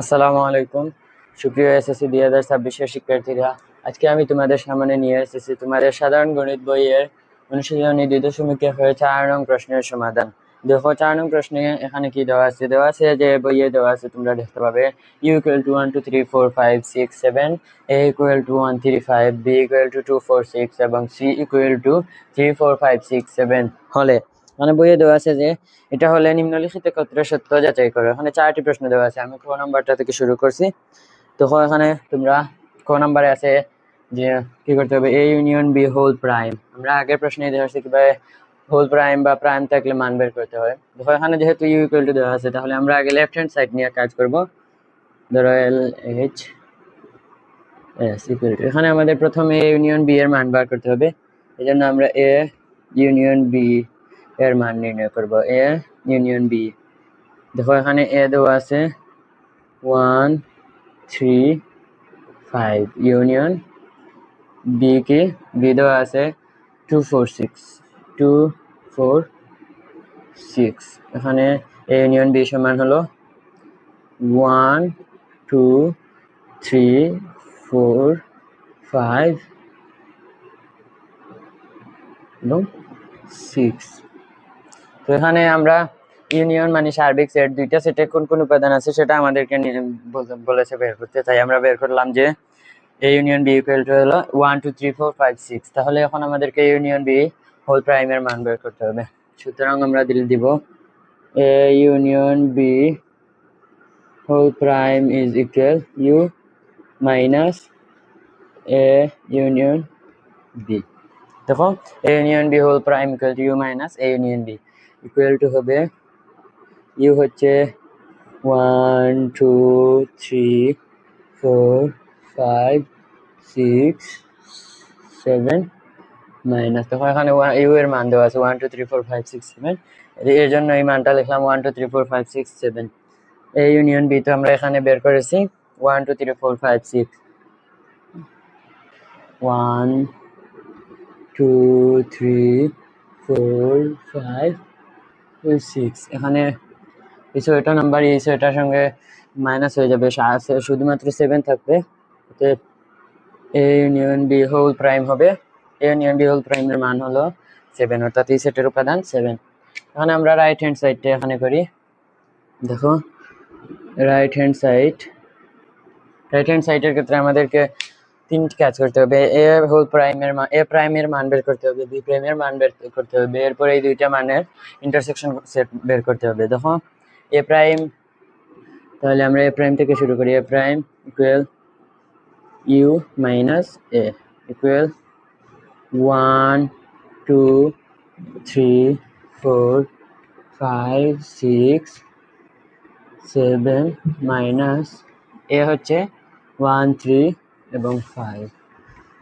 আসসালামু আলাইকুম। সুপ্রিয় এসএসসি দুই হাজার ছাব্বিশের শিক্ষার্থীরা, আজকে আমি তোমাদের সামনে নিয়ে এসেছি তোমাদের সাধারণ গণিত বইয়ের অনুশীলনী দুই দশমিক হয়ে চার নং প্রশ্নের সমাধান। দেখো, চার নং প্রশ্নে এখানে কি দেওয়া আছে? দেওয়া আছে যে বইয়ে দেওয়া আছে, তোমরা দেখতে পাবে U equal to one two three four five six seven A equal to one three five B equal to two four six এবং C equal to three four five six seven হলে মানে বইয়ে দেওয়া আছে যে, এটা হলে নিম্নলিখিত ক্ষেত্রে সত্য যাচাই করো। এখানে চারটি প্রশ্ন দেওয়া আছে। আমি ক নাম্বারটা থেকে শুরু করছি। তো ক এখানে তোমরা ক নাম্বারে আছে যে, কি করতে হবে? A union B whole prime আমরা আগের প্রশ্নে দেওয়া আছে কীভাবে হোল প্রাইম বা প্রাইম থাকলে মান বের করতে হয়। দেখো এখানে যেহেতু ইউ ইকুয়াল টু দেওয়া আছে, তাহলে আমরা আগে লেফট হ্যান্ড সাইড নিয়ে কাজ করব। ধরো L H S equal to এখানে আমাদের প্রথমে এ ইউনিয়ন বি এর মান বার করতে হবে। এই জন্য আমরা এ ইউনিয়ন বি এর মান নির্ণয় করব, এ ইউনিয়ন বি দেখো, এখানে এ দেওয়া আছে one three five union B কি বি দেওয়া আছে two four six two four six এখানে এ ইউনিয়ন বি সমান হলো one two three four five এবং সিক্স তো এখানে আমরা ইউনিয়ন মানে সার্বিক সেট দুইটা সেটে কোন কোন উপাদান আছে সেটা আমাদেরকে বলেছে বের করতে। তাই আমরা বের করলাম যে A union B equal to হলো one two three four five six তাহলে এখন আমাদেরকে ইউনিয়ন বি হোল প্রাইমের মান বের করতে হবে। সুতরাং আমরা দিল দিব A union B whole prime is equal U minus A union B দেখো A union B whole prime equal to U minus A union B equal to হবে ইউ হচ্ছে one two three four five six seven minus দেখো এখানে U এর মান দেওয়া আছে one two three four five six seven এর জন্য এই মানটা লিখলাম one two three four five six seven A union B তো আমরা এখানে বের করেছি। One two three four five six one two three four five six এখানে এই ছয়টা নাম্বার এই ছয়টার সঙ্গে মাইনাস হয়ে যাবে শুধুমাত্র সেভেন থাকবে A union B whole prime হবে এ ইউনিয়ন বি হোল প্রাইমের মান হলো সেভেন অর্থাৎ এই সেটের উপাদান সেভেন এখানে আমরা রাইট হ্যান্ড সাইডটা এখানে করি। দেখো right hand side right hand সাইডের ক্ষেত্রে আমাদেরকে তিনটি কাজ করতে হবে। এ হোল প্রাইমের মান এ প্রাইমের মান বের করতে হবে বি প্রাইমের মান বের করতে হবে, এরপর এই দুইটা মানের ইন্টারসেকশন সেট বের করতে হবে। দেখো এ প্রাইম তাহলে আমরা এ প্রাইম থেকে শুরু করি। A prime equal U minus A equal one two three four five six seven minus A হচ্ছে ওয়ান থ্রি এবং five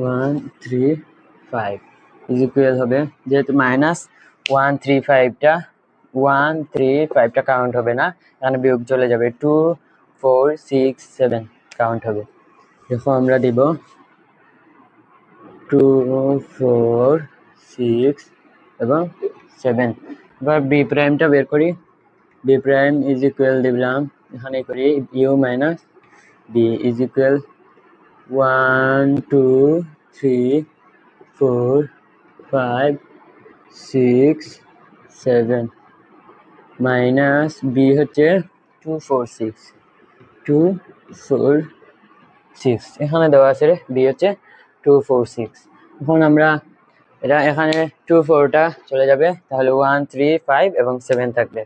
one three five equal হবে যেহেতু মাইনাস ওয়ান থ্রি ফাইভটা ওয়ান থ্রি ফাইভটা কাউন্ট হবে না, এখানে বিয়োগ চলে যাবে two four six seven count হবে। দেখো আমরা দিব টু ফোর সিক্স এবং সেভেন এবার বি প্রাইমটা বের করি। বি প্রাইম ইজ ইকুয়াল দিলাম, এখানে করি U minus B is equal one two three four five six seven minus B হচ্ছে two four six two four six এখানে দেওয়া আছে রে বি হচ্ছে টু ফোর সিক্স এখন আমরা, এটা এখানে টু ফোরটা চলে যাবে, তাহলে ওয়ান থ্রি ফাইভ এবং সেভেন থাকবে।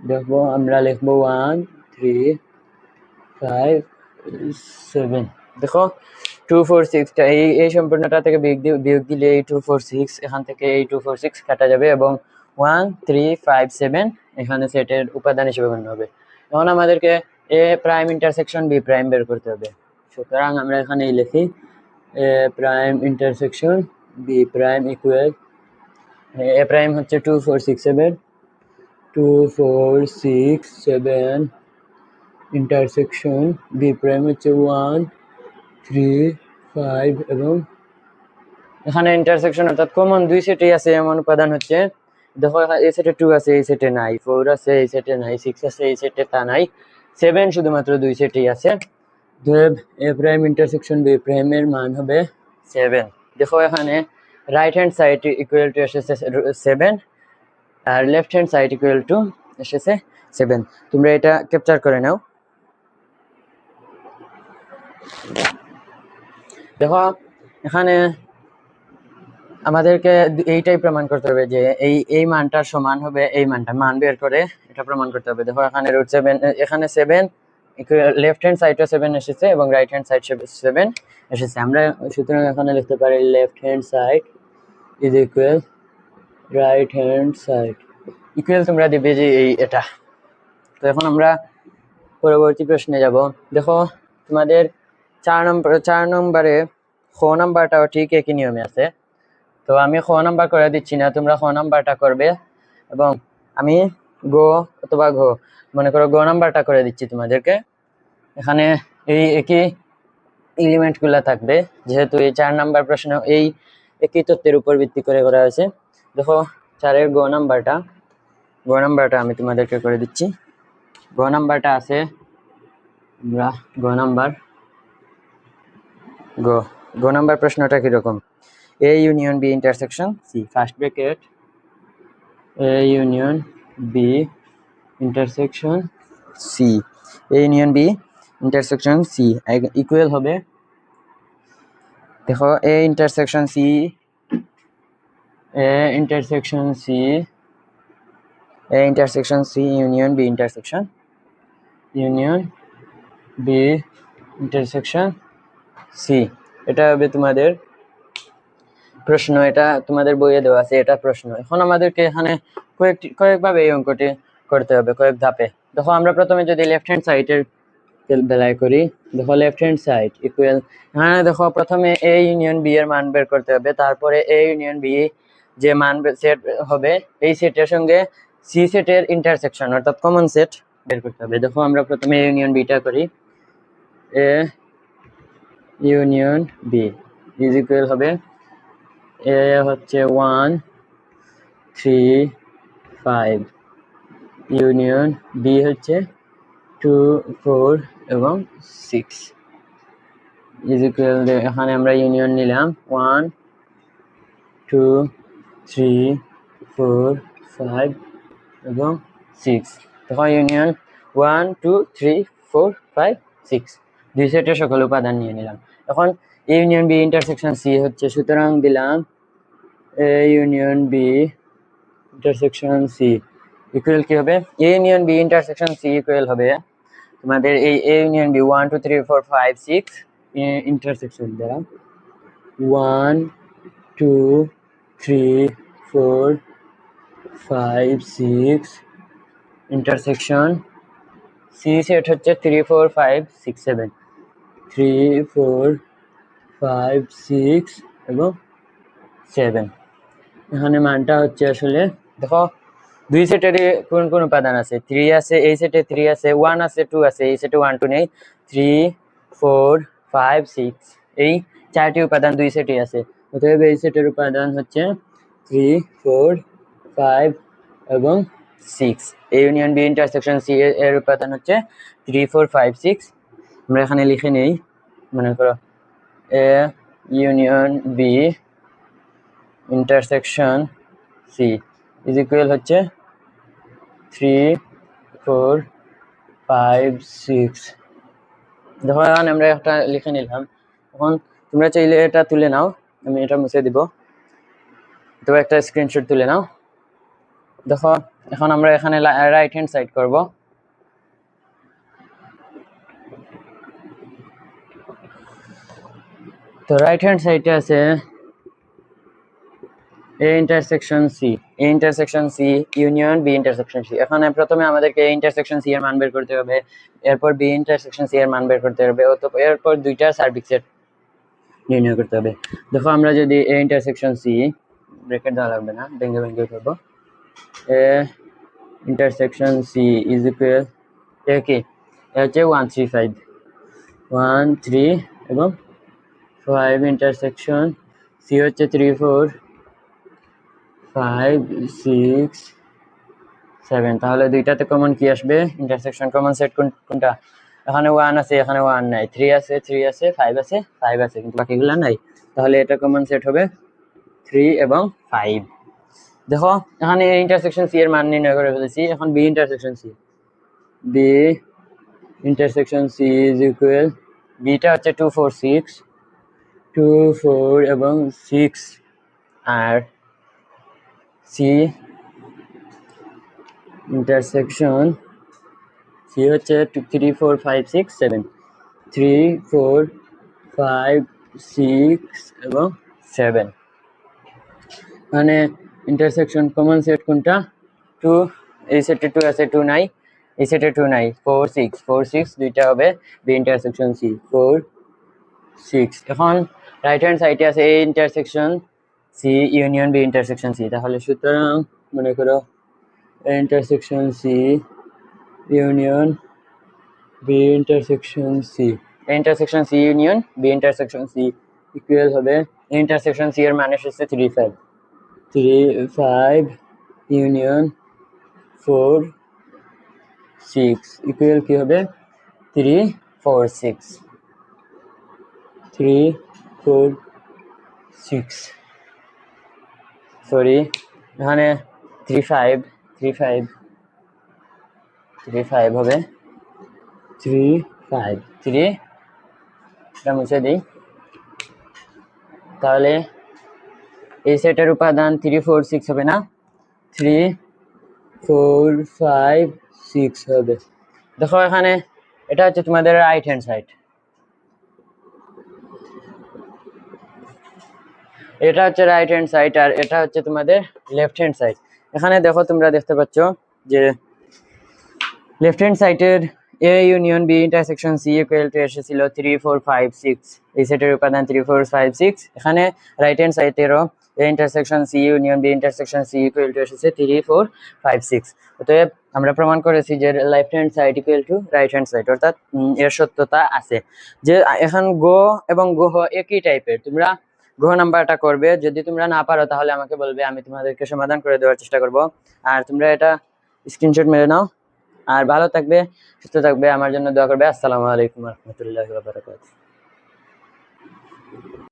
দেখব, আমরা লিখব ওয়ান থ্রি ফাইভ সেভেন দেখো টু ফোর সিক্সটা এই এই সম্পূর্ণটা থেকে বিয়োগ দিয়ে বিয়োগ দিলে এই টু ফোর সিক্স এখান থেকে এই টু ফোর সিক্স কাটা যাবে এবং ওয়ান থ্রি ফাইভ সেভেন এখানে সেটের উপাদান হিসেবে গণ্য হবে। এখন আমাদেরকে A prime intersection B prime বের করতে হবে। সুতরাং আমরা এখানে লিখি, A prime intersection B prime equal A prime হচ্ছে two four six seven two four six seven intersection B prime হচ্ছে ওয়ান থ্রি ফাইভ এবং এখানে ইন্টারসেকশন অর্থাৎ কমন দুই সেটেই আছে এমন উপাদান হচ্ছে দেখো এই সেটে টু আছে এই সেটে নাই ফোর আছে এই সেটে নাই সিক্স আছে এই সেটে তা নাই সেভেন শুধুমাত্র দুই সেটেই আছে। অতএব এ প্রাইম ইন্টারসেকশন বি প্রাইমের মান হবে সেভেন দেখো এখানে right hand side equal to এসেছে seven R left hand side equal to এসেছে সেভেন তোমরা এটা ক্যাপচার করে নাও। দেখো, এখানে আমাদেরকে এইটাই প্রমাণ করতে হবে যে এই এই মানটার সমান হবে, এই মানটা মান বের করে এটা প্রমাণ করতে হবে। দেখো, এখানে রুট সেভেন এখানে সেভেন লেফট হ্যান্ড সাইডও সেভেন এসেছে এবং রাইট হ্যান্ড সাইড সেভেন এসেছে। আমরা সুতরাং এখানে লিখতে পারি left hand side is equal right hand side equal তোমরা দিবে যে এই এটা। তো এখন আমরা পরবর্তী প্রশ্নে যাব। দেখো, তোমাদের চার নম্বর, চার নম্বরে খ নাম্বারটাও ঠিক একই নিয়মে আছে। তো আমি খ নাম্বার করে দিচ্ছি না, তোমরা খ নাম্বারটা করবে এবং আমি গো অথবা ঘ, মনে করো গ নাম্বারটা করে দিচ্ছি তোমাদেরকে। এখানে এই একই এলিমেন্টগুলো থাকবে, যেহেতু এই চার নাম্বার প্রশ্ন এই একই তত্ত্বের উপর ভিত্তি করে করা হয়েছে। দেখো, চারের গ নাম্বারটা গ নাম্বারটা আমি তোমাদেরকে করে দিচ্ছি। গ নাম্বারটা আছে, আমরা গ নাম্বার গ গ নাম্বার প্রশ্নটা কীরকম? A union B intersection C first bracket A union B intersection C A union B intersection C equal হবে? দেখো A intersection C A intersection C A intersection C union B intersection union B intersection C. এটা হবে তোমাদের প্রশ্ন, এটা তোমাদের বইয়ে দেওয়া আছে, এটা প্রশ্ন। এখন আমাদেরকে এখানে কয়েকটি, কয়েকভাবে এই অঙ্কটি করতে হবে, কয়েক ধাপে। দেখো, আমরা প্রথমে যদি লেফট হ্যান্ড সাইডের বেলায় করি, দেখো লেফট হ্যান্ড সাইড ইকুয়াল এখানে দেখো, প্রথমে এ ইউনিয়ন বি এর মান বের করতে হবে, তারপরে এ ইউনিয়ন বি যে মান সেট হবে, এই সেটের সঙ্গে সি সেটের ইন্টারসেকশন অর্থাৎ কমন সেট বের করতে হবে। দেখো, আমরা প্রথমে এ ইউনিয়ন বিটা করি A union B is equal হবে এ হচ্ছে one three five union B হচ্ছে টু ফোর এবং সিক্স ইজ ইকুয়াল এখানে আমরা ইউনিয়ন নিলাম one two three four five এবং সিক্স তখন union one two three four five six দুই সেটের সকল উপাদান নিয়ে নিলাম। এখন A union B intersection C হচ্ছে, সুতরাং দিলাম A union B intersection C equal কি হবে? A union B intersection C equal হবে তোমাদের এই A union B one two three four five six intersection দ্বারা one two three four five six intersection C set হচ্ছে three four five six seven three four five six এবং seven এখানে মানটা হচ্ছে আসলে, দেখো, দুই সেটের কোন কোন উপাদান আছে? থ্রি আছে, এই সেটে থ্রি আছে ওয়ান আছে টু আছে, এই সেটে ওয়ান টু নেই। থ্রি ফোর ফাইভ সিক্স এই চারটি উপাদান দুই সেটে আছে। অতএব এই সেটের উপাদান হচ্ছে থ্রি ফোর ফাইভ এবং six A union B intersection C এর উপাদান হচ্ছে থ্রি ফোর ফাইভ সিক্স আমরা এখানে লিখে নেই, মনে করো A union B intersection C is equal হচ্ছে থ্রি ফোর ফাইভ সিক্স দেখো এখন আমরা একটা লিখে নিলাম। এখন তোমরা চাইলে এটা তুলে নাও, আমি এটা মুছে দিব। তো একটা স্ক্রিনশট তুলে নাও। দেখো, এখন আমরা এখানে রাইট হ্যান্ড সাইড করব। তো রাইট হ্যান্ড সাইডে আছে A intersection C A intersection C union B intersection C এখানে প্রথমে আমাদেরকে এ ইন্টারসেকশন সি এর মান বের করতে হবে, এরপর বি ইন্টারসেকশন সি এর মান বের করতে হবে অতঃপর এরপর দুইটা সার্বিক সেট নির্ণয় করতে হবে। দেখো, আমরা যদি এ ইন্টারসেকশন সি ব্রেকেট দেওয়া লাগবে না, ভেঙে ভেঙে করব। A intersection C is equal A কি এ হচ্ছে one three five one three এবং ফাইভ ইন্টারসেকশন সি হচ্ছে three four five six seven তাহলে দুইটাতে কমন কি আসবে? ইন্টারসেকশন কমন সেট কোনটা? এখানে ওয়ান আছে, এখানে ওয়ান নাই। থ্রি আছে থ্রি আছে ফাইভ আছে ফাইভ আছে, কিন্তু বাকিগুলো নাই। তাহলে এটা কমন সেট হবে থ্রি এবং ফাইভ দেখো, এখানে ইন্টারসেকশন সি এর মান নির্ণয় করে ফেলেছি। এখন B intersection C B intersection C is equal beta হচ্ছে two four six two four এবং সিক্স আর সি ইন্টারসেকশন সি হচ্ছে two three four five six seven three four five six এবং সেভেন মানে ইন্টারসেকশন কমন সেট কোনটা? Two এই সেটে two আছে টু নাই এই সেটে টু নাই ফোর সিক্স ফোর সিক্স দুইটা হবে B intersection C four six. এখন রাইট হ্যান্ড সাইডে আছে A intersection C union B intersection C তাহলে সুতরাং মনে করো A intersection C union B intersection C intersection C union B intersection C equal হবে ইন্টারসেকশন সি এর মানে এসেছে three five three five union four six equal কি হবে? Three four six three four six sorry এখানে three five three five three five হবে। Three five three এটা মুছে দিই। তাহলে এই সেটের উপাদান থ্রি ফোর সিক্স হবে না? থ্রি ফোর ফাইভ সিক্স হবে। দেখো এখানে এটা হচ্ছে তোমাদের রাইট হ্যান্ড সাইড এটা হচ্ছে রাইট হ্যান্ড সাইড আর এটা হচ্ছে তোমাদের লেফট হ্যান্ড সাইড এখানে দেখো তোমরা দেখতে পাচ্ছ যে লেফট হ্যান্ড সাইডের A union B intersection C equal to এসেছিল থ্রি ফোর ফাইভ সিক্স এই সেটের উপাদান থ্রি ফোর ফাইভ সিক্স এখানে right hand সাইডেরও A intersection C union B intersection C equal to এসেছে থ্রি ফোর ফাইভ সিক্স অতএব আমরা প্রমাণ করেছি যে left hand side equal to right hand side অর্থাৎ এর সত্যতা আছে। যে এখন গো এবং গোহ একই টাইপের তোমরা গ্রহ নাম্বারটা করবে। যদি তোমরা না পারো, তাহলে আমাকে বলবে, আমি তোমাদেরকে সমাধান করে দেওয়ার চেষ্টা করব। আর তোমরা এটা স্ক্রিনশট মেরে নাও। আর ভালো থাকবে, সুস্থ থাকবে। আমার জন্য দোয়া করবে। আসসালামু আলাইকুম রহমতুল্লাহ